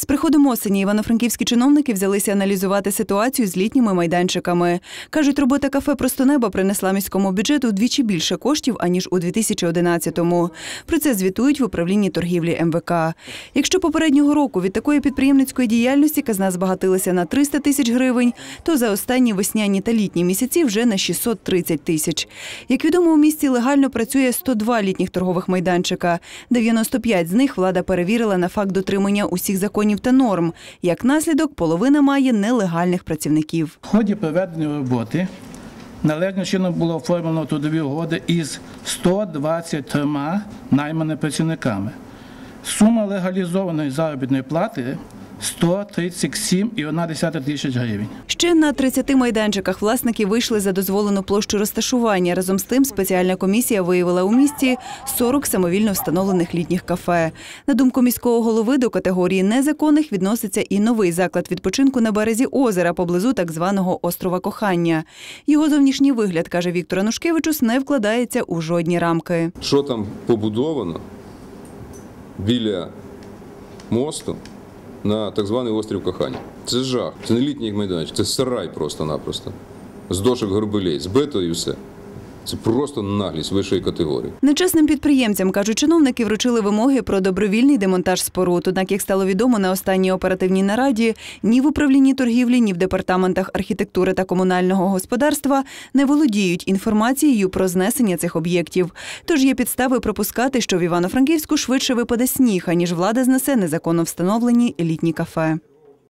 З приходом осені івано-франківські чиновники взялися аналізувати ситуацію з літніми майданчиками. Кажуть, робота кафе «Просто небо» принесла міському бюджету вдвічі більше коштів, аніж у 2011-му. Про це звітують в управлінні торгівлі МВК. Якщо попереднього року від такої підприємницької діяльності казна збагатилася на 300 тисяч гривень, то за останні весняні та літні місяці вже на 630 тисяч. Як відомо, у місті легально працює 102 літніх торгових майданчика. 95 з них влада перевірила на факт дотримання усіх законів та норм. Як наслідок, половина має нелегальних працівників. В ході проведення роботи належним чином було оформлено трудові угоди із 123 найманими працівниками. Сума легалізованої заробітної плати 137,1 тисяч гривень. Ще на 30 майданчиках власники вийшли за дозволену площу розташування. Разом з тим спеціальна комісія виявила у місті 40 самовільно встановлених літніх кафе. На думку міського голови, до категорії незаконних відноситься і новий заклад відпочинку на березі озера поблизу так званого острова Кохання. Його зовнішній вигляд, каже Віктор Анушкевичус, не вкладається у жодні рамки. Що там побудовано біля мосту на так званий острів Кохання? Це жах. Це не літній майданчик, це сарай просто-напросто. З дошок горбелей, збито і все. Це просто наглість вищої категорії. Нечесним підприємцям, кажуть чиновники, вручили вимоги про добровільний демонтаж споруд. Однак, як стало відомо на останній оперативній нараді, ні в управлінні торгівлі, ні в департаментах архітектури та комунального господарства не володіють інформацією про знесення цих об'єктів. Тож є підстави пропускати, що в Івано-Франківську швидше випаде сніг, аніж влада знесе незаконно встановлені літні кафе.